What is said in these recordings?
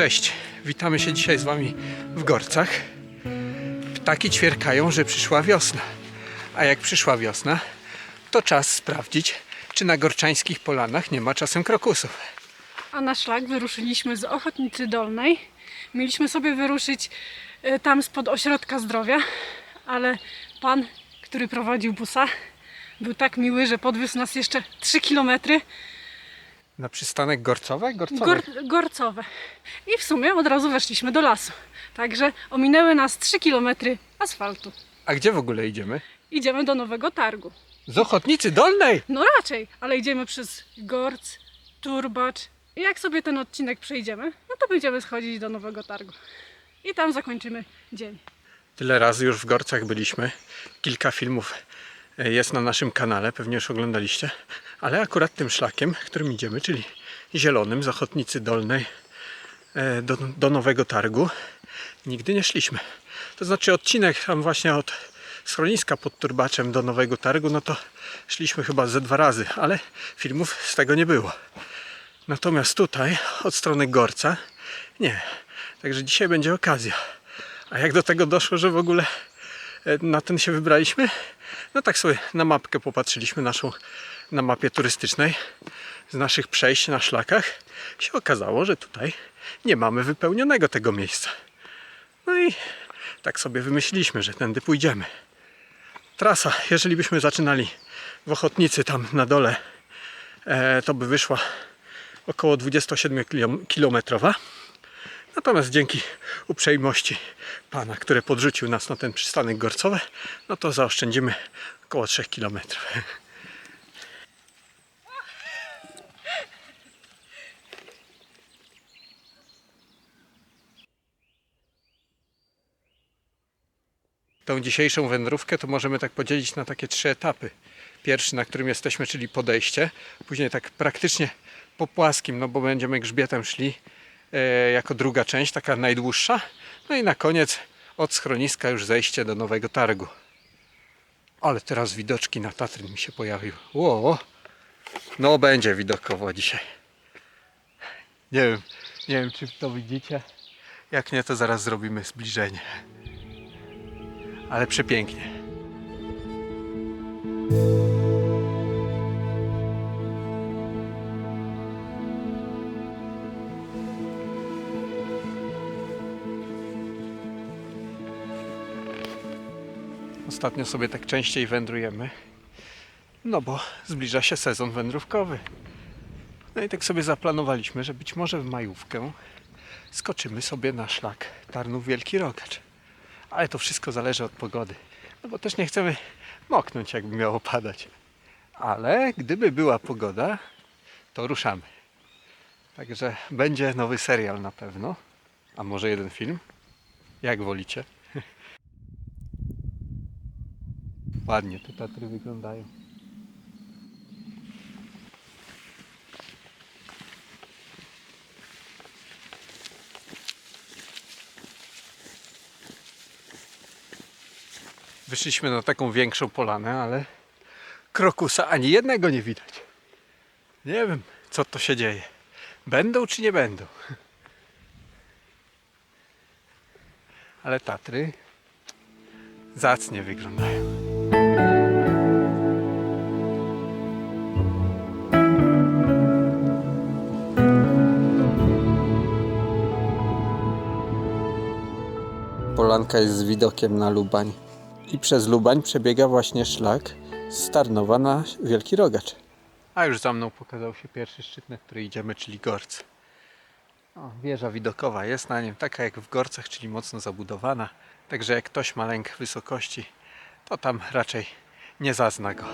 Cześć, witamy się dzisiaj z Wami w Gorcach. Ptaki ćwierkają, że przyszła wiosna. A jak przyszła wiosna, to czas sprawdzić, czy na gorczańskich polanach nie ma czasem krokusów. A na szlak wyruszyliśmy z Ochotnicy Dolnej. Mieliśmy sobie wyruszyć e, tam spod ośrodka zdrowia, ale pan, który prowadził busa, był tak miły, że podwiózł nas jeszcze 3 kilometry Na przystanek Gorcowe? Gorcowe. gor gorcowe. I w sumie od razu weszliśmy do lasu. Także ominęły nas 3 kilometry asfaltu. A gdzie w ogóle idziemy? Idziemy do Nowego Targu. Z Ochotnicy Dolnej! No raczej, ale idziemy przez Gorc, Turbacz. I jak sobie ten odcinek przejdziemy, no to będziemy schodzić do Nowego Targu. I tam zakończymy dzień. Tyle razy już w Gorcach byliśmy. Kilka filmów jest na naszym kanale, pewnie już oglądaliście. Ale akurat tym szlakiem, którym idziemy, czyli zielonym z Ochotnicy Dolnej e, do, do Nowego Targu, nigdy nie szliśmy. To znaczy odcinek tam właśnie od schroniska pod Turbaczem do Nowego Targu, no to szliśmy chyba ze dwa razy, ale filmów z tego nie było. Natomiast tutaj, od strony Gorca, nie. Także dzisiaj będzie okazja. A jak do tego doszło, że w ogóle na ten się wybraliśmy? No tak sobie na mapkę popatrzyliśmy naszą na mapie turystycznej z naszych przejść na szlakach. Się okazało, że tutaj nie mamy wypełnionego tego miejsca. No i tak sobie wymyśliliśmy, że tędy pójdziemy. Trasa, jeżeli byśmy zaczynali w Ochotnicy tam na dole, e, to by wyszła około 27-kilometrowa. Natomiast dzięki uprzejmości pana, który podrzucił nas na ten przystanek gorcowy, no to zaoszczędzimy około 3 km. Tą dzisiejszą wędrówkę to możemy tak podzielić na takie trzy etapy. Pierwszy, na którym jesteśmy, czyli podejście. Później tak praktycznie po płaskim, no bo będziemy grzbietem szli jako druga część, taka najdłuższa. No i na koniec od schroniska już zejście do Nowego Targu. Ale teraz widoczki na Tatry mi się pojawiły. Ło, no będzie widokowo dzisiaj. Nie wiem, nie wiem czy to widzicie. Jak nie, to zaraz zrobimy zbliżenie. Ale przepięknie. Ostatnio sobie tak częściej wędrujemy. No bo zbliża się sezon wędrówkowy. No i tak sobie zaplanowaliśmy, że być może w majówkę skoczymy sobie na szlak Tarnów Wielki Rogacz. Ale to wszystko zależy od pogody. No bo też nie chcemy moknąć, jakby miało padać. Ale gdyby była pogoda, to ruszamy. Także będzie nowy serial na pewno. A może jeden film? Jak wolicie? Ładnie te Tatry wyglądają. Wyszliśmy na taką większą polanę, ale krokusa ani jednego nie widać. Nie wiem, co to się dzieje. Będą czy nie będą? Ale Tatry zacnie wyglądają. Polanka jest z widokiem na Lubań. I przez Lubań przebiega właśnie szlak z Tarnowa na Wielki Rogacz. A już za mną pokazał się pierwszy szczyt, na który idziemy, czyli Gorc. O, wieża widokowa jest na nim, taka jak w Gorcach, czyli mocno zabudowana. Także jak ktoś ma lęk wysokości, to tam raczej nie zazna go.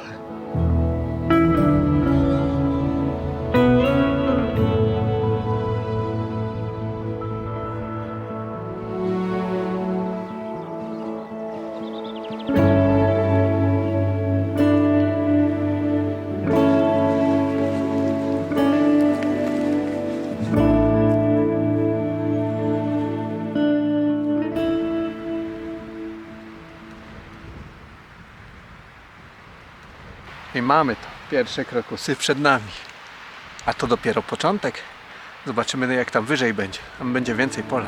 Pierwsze krokusy przed nami. A to dopiero początek. Zobaczymy jak tam wyżej będzie. Tam będzie więcej pola.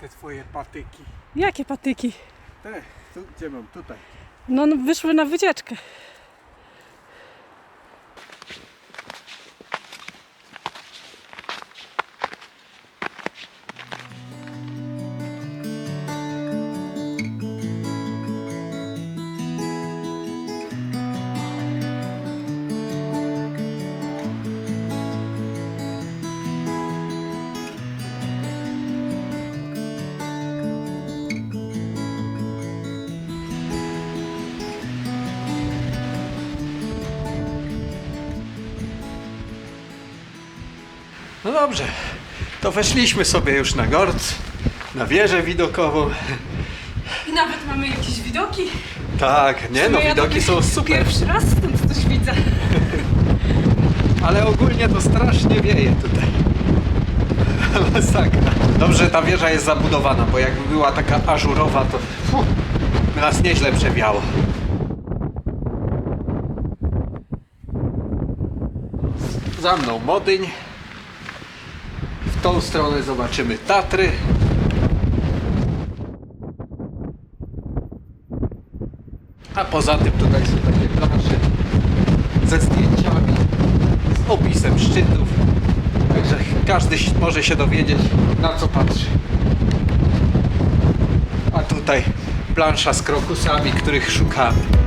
Te twoje patyki. Jakie patyki? Te, tu, gdzie mam? Tutaj. No, no wyszły na wycieczkę. No dobrze, to weszliśmy sobie już na gort, na wieżę widokową. I nawet mamy jakieś widoki. Tak, nie no, ja widoki są super, Pierwszy raz stąd coś widzę. ale ogólnie to strasznie wieje tutaj. Masakra. Dobrze, ta wieża jest zabudowana, bo jakby była taka ażurowa, to by nas nieźle przewiało. Za mną Modyń. W tą stronę zobaczymy Tatry. A poza tym tutaj są takie plansze ze zdjęciami, z opisem szczytów. Także każdy może się dowiedzieć na co patrzy. A tutaj plansza z krokusami, których szukamy.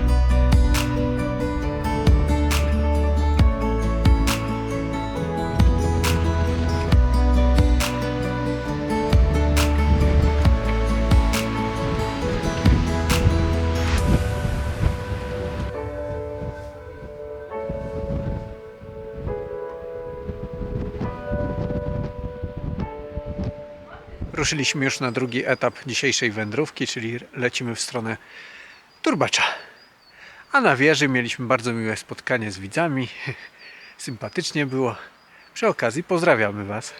Ruszyliśmy już na drugi etap dzisiejszej wędrówki, czyli lecimy w stronę Turbacza. A na wieży mieliśmy bardzo miłe spotkanie z widzami. Sympatycznie było. Przy okazji pozdrawiamy Was.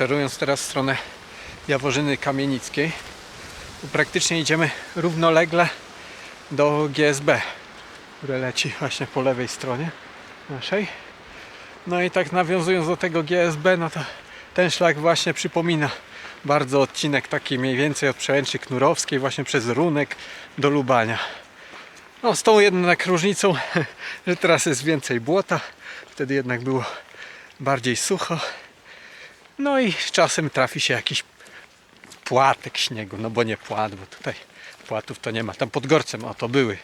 Maszerując teraz w stronę Jaworzyny Kamienickiej, praktycznie idziemy równolegle do GSB, które leci właśnie po lewej stronie naszej. No i tak nawiązując do tego GSB, no to ten szlak właśnie przypomina bardzo odcinek taki mniej więcej od przełęczy Knurowskiej właśnie przez Runek do Lubania. No z tą jednak różnicą, że teraz jest więcej błota, wtedy jednak było bardziej sucho. No i czasem trafi się jakiś płatek śniegu, no bo nie płat, bo tutaj płatów to nie ma. Tam pod Gorcem, o to były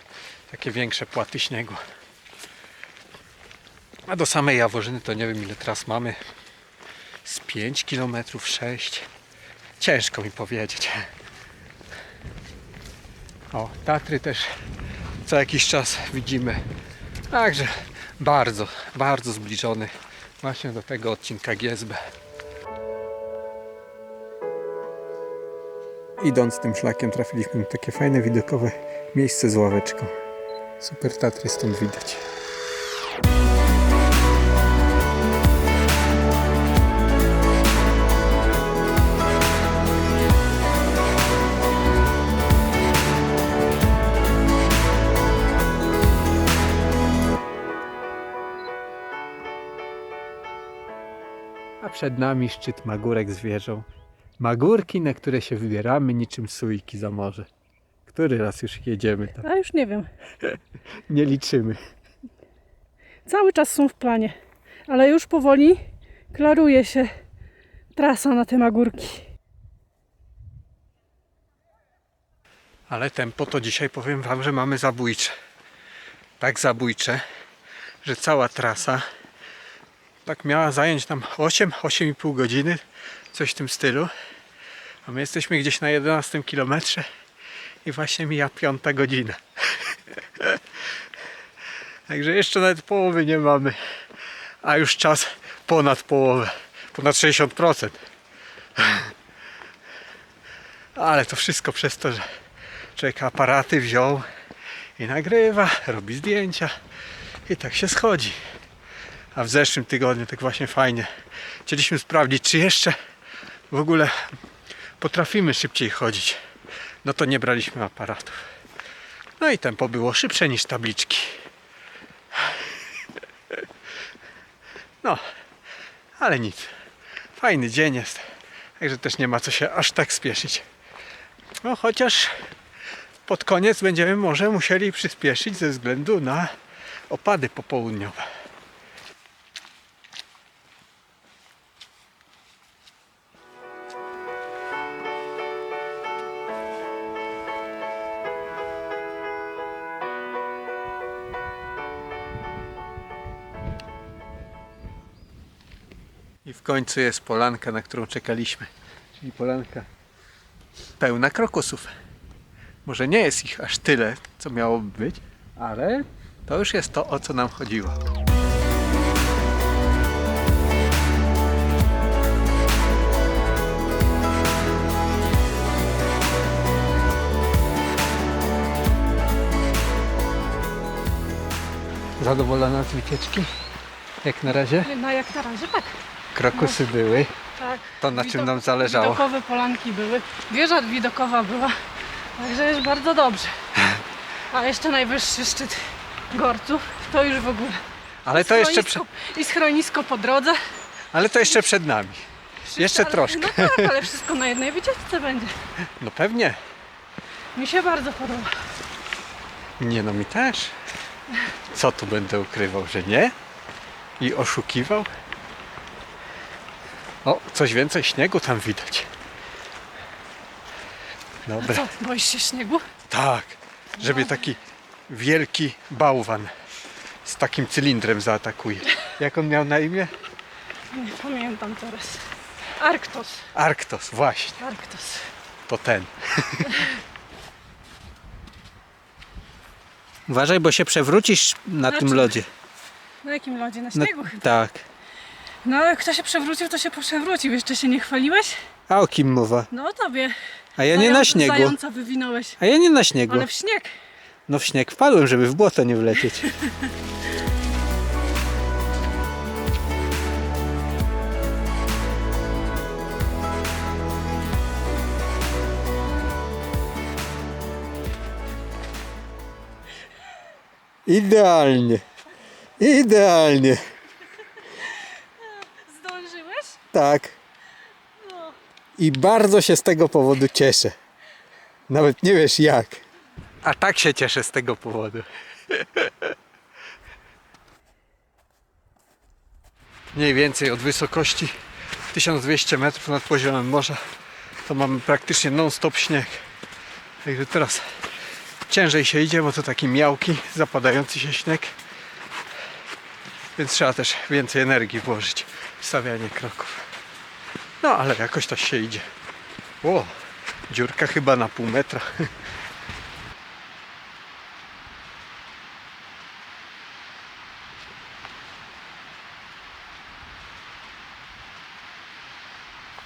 takie większe płaty śniegu. A do samej Jaworzyny to nie wiem ile teraz mamy. Z 5 km, 6. Ciężko mi powiedzieć. O, Tatry też co jakiś czas widzimy. Także bardzo, bardzo zbliżony właśnie do tego odcinka GSB. Idąc tym szlakiem trafiliśmy na takie fajne widokowe miejsce z ławeczką. Super Tatry stąd widać. A przed nami szczyt Magórek z wieżą. Magórki, na które się wybieramy niczym sójki za morze. Który raz już jedziemy tam? A już nie wiem. Nie liczymy. Cały czas są w planie, ale już powoli klaruje się trasa na te magórki. Ale tempo to dzisiaj powiem Wam, że mamy zabójcze. Tak zabójcze, że cała trasa tak miała zająć nam 8, 8,5 godziny, coś w tym stylu. A my jesteśmy gdzieś na 11 kilometrze i właśnie mija piąta godzina. Także jeszcze nawet połowy nie mamy, a już czas ponad połowę, ponad 60%. Ale to wszystko przez to, że człowiek aparaty wziął i nagrywa, robi zdjęcia i tak się schodzi. A w zeszłym tygodniu tak właśnie fajnie chcieliśmy sprawdzić, czy jeszcze w ogóle potrafimy szybciej chodzić. No to nie braliśmy aparatów. No i tempo było szybsze niż tabliczki. No, ale nic. Fajny dzień jest. Także też nie ma co się aż tak spieszyć. No chociaż pod koniec będziemy może musieli przyspieszyć ze względu na opady popołudniowe. Końcu jest polanka, na którą czekaliśmy. Czyli polanka pełna krokusów. Może nie jest ich aż tyle, co miałoby być, ale to już jest to, o co nam chodziło. Zadowolona z wycieczki? Jak na razie? No jak na razie tak. Krokusy były. tak. To na czym nam zależało. Widokowe polanki były. Wieża widokowa była. Także jest bardzo dobrze. A jeszcze najwyższy szczyt Gorców. To już w ogóle. Ale to jeszcze, prze... I schronisko po drodze. ale to jeszcze przed nami. Jeszcze Ale- troszkę. No tak, ale wszystko na jednej wycieczce będzie. No pewnie. Mi się bardzo podoba. Nie no mi też. Co tu będę ukrywał, że nie? I oszukiwał? O, coś więcej śniegu tam widać. Dobra. Co, boisz się śniegu? Tak, żeby taki wielki bałwan z takim cylindrem zaatakuje. Jak on miał na imię? Nie pamiętam teraz. Arktos. Arktos, właśnie, Arktos. to ten. Uważaj, bo się przewrócisz na tym lodzie. No, Na jakim lodzie? Na śniegu chyba. tak. No ale kto się przewrócił, to się przewrócił. Jeszcze się nie chwaliłeś? A o kim mowa? No o tobie. A ja nie na Zając- śniegu. Zająca wywinąłeś. A ja nie na śniegu. Ale w śnieg. No w śnieg wpadłem, żeby w błoto nie wlecieć. Idealnie. Idealnie. Tak. I bardzo się z tego powodu cieszę. Nawet nie wiesz jak. A tak się cieszę z tego powodu. Mniej więcej od wysokości 1200 metrów nad poziomem morza to mamy praktycznie non-stop śnieg. Także teraz ciężej się idzie, bo to taki miałki, zapadający się śnieg. Więc trzeba też więcej energii włożyć w stawianie kroków. No ale jakoś to się idzie. O, dziurka chyba na pół metra.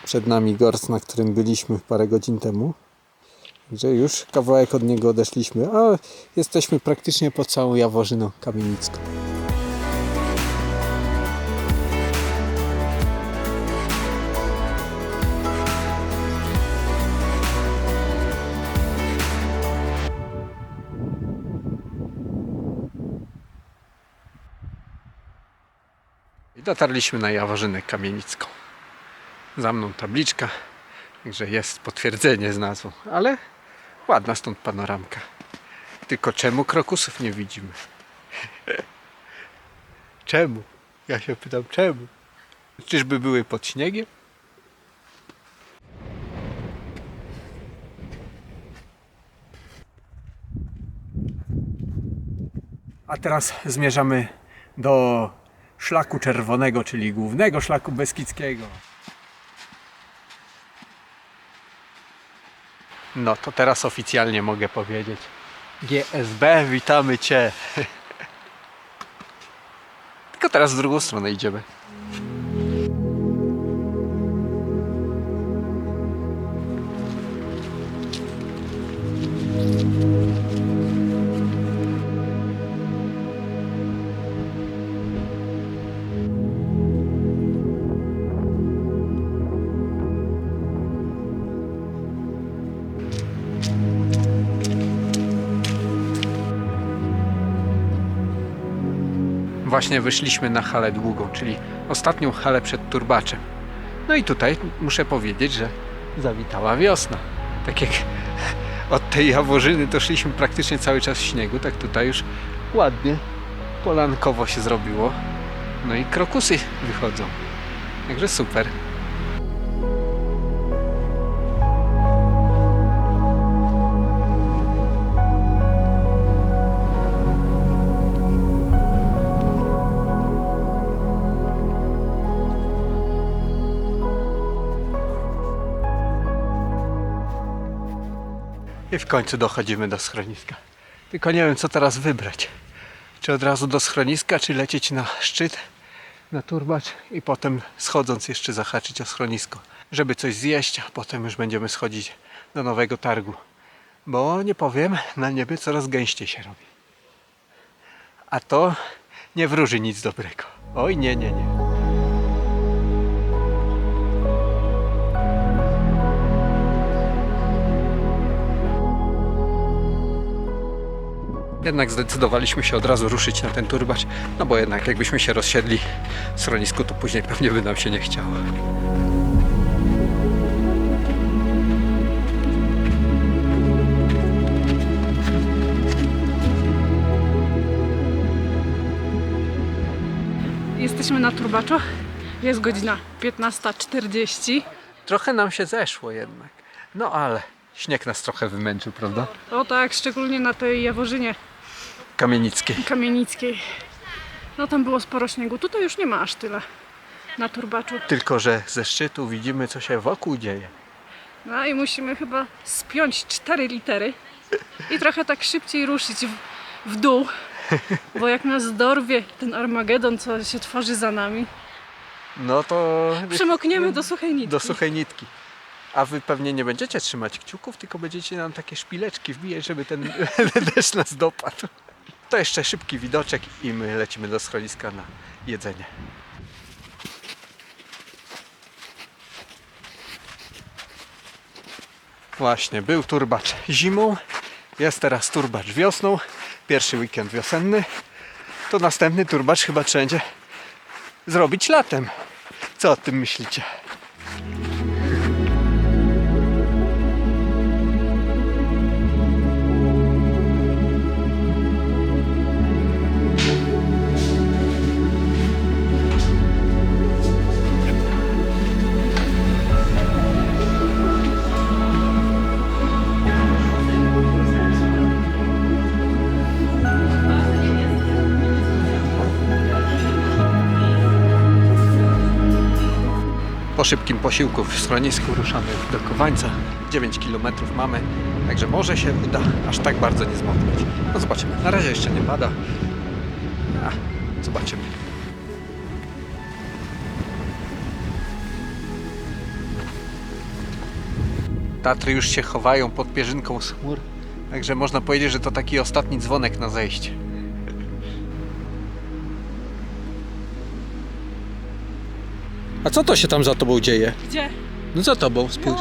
Przed nami gorc, na którym byliśmy parę godzin temu. Że już kawałek od niego odeszliśmy, a jesteśmy praktycznie pod całą Jaworzyną Kamienicką. I dotarliśmy na Jaworzynę Kamienicką. Za mną tabliczka, także jest potwierdzenie z nazwą, ale ładna stąd panoramka. Tylko czemu krokusów nie widzimy? czemu? Ja się pytam, czemu? Czyżby były pod śniegiem? A teraz zmierzamy do szlaku czerwonego, czyli głównego szlaku beskidzkiego. No to teraz oficjalnie mogę powiedzieć. GSB, witamy Cię. Tylko teraz w drugą stronę idziemy. Właśnie wyszliśmy na halę długą, czyli ostatnią halę przed turbaczem. No i tutaj muszę powiedzieć, że zawitała wiosna. Tak jak od tej Jaworzyny to szliśmy praktycznie cały czas w śniegu, tak tutaj już ładnie polankowo się zrobiło. No i krokusy wychodzą. Także super. I w końcu dochodzimy do schroniska. Tylko nie wiem, co teraz wybrać. Czy od razu do schroniska, czy lecieć na szczyt, na turbacz i potem schodząc jeszcze zahaczyć o schronisko, żeby coś zjeść, a potem już będziemy schodzić do nowego targu. Bo nie powiem, na niebie coraz gęściej się robi. A to nie wróży nic dobrego. Oj, nie, nie, nie. Jednak zdecydowaliśmy się od razu ruszyć na ten turbacz, no bo jednak jakbyśmy się rozsiedli w schronisku, to później pewnie by nam się nie chciało. Jesteśmy na turbaczu. Jest godzina 15.40. Trochę nam się zeszło jednak. No ale śnieg nas trochę wymęczył, prawda? O tak, szczególnie na tej Jaworzynie Kamienickiej. Kamienickiej. No tam było sporo śniegu. Tutaj już nie ma aż tyle na turbaczu. Tylko, że ze szczytu widzimy, co się wokół dzieje. No i musimy chyba spiąć cztery litery i trochę tak szybciej ruszyć w, w dół. Bo jak nas dorwie ten Armagedon, co się tworzy za nami, No to przemokniemy do suchej nitki. do suchej nitki. A wy pewnie nie będziecie trzymać kciuków, tylko będziecie nam takie szpileczki wbijać, żeby ten deszcz nas dopadł. To jeszcze szybki widoczek i my lecimy do schroniska na jedzenie. Właśnie, był turbacz zimą, jest teraz turbacz wiosną, pierwszy weekend wiosenny. To następny turbacz chyba wszędzie zrobić latem. Co o tym myślicie? Po szybkim posiłku w schronisku ruszamy do Kowańca. 9 km mamy, także może się uda aż tak bardzo nie zmoknąć. No zobaczymy. Na razie jeszcze nie pada. A, zobaczymy. Tatry już się chowają pod pierzynką z chmur. Także można powiedzieć, że to taki ostatni dzwonek na zejście. A co to się tam za tobą dzieje? Gdzie? No za tobą, spójrz.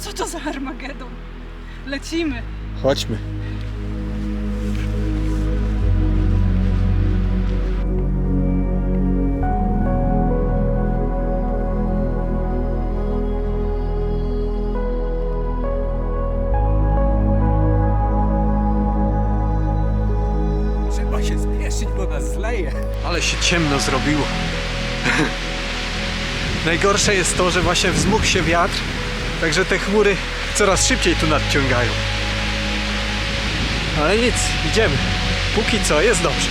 Co to za Armagedon? Lecimy. Chodźmy. Trzeba się spieszyć, bo nas zleje. Ale się ciemno zrobiło. Najgorsze jest to, że właśnie wzmógł się wiatr, także te chmury coraz szybciej tu nadciągają. Ale nic, idziemy. Póki co jest dobrze.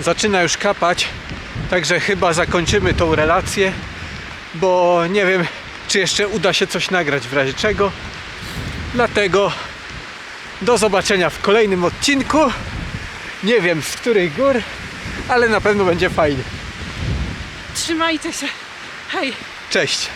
Zaczyna już kapać, także chyba zakończymy tą relację, bo nie wiem, czy jeszcze uda się coś nagrać w razie czego. Dlatego do zobaczenia w kolejnym odcinku. Nie wiem z których gór, ale na pewno będzie fajnie. Trzymajcie się. Hej. Cześć!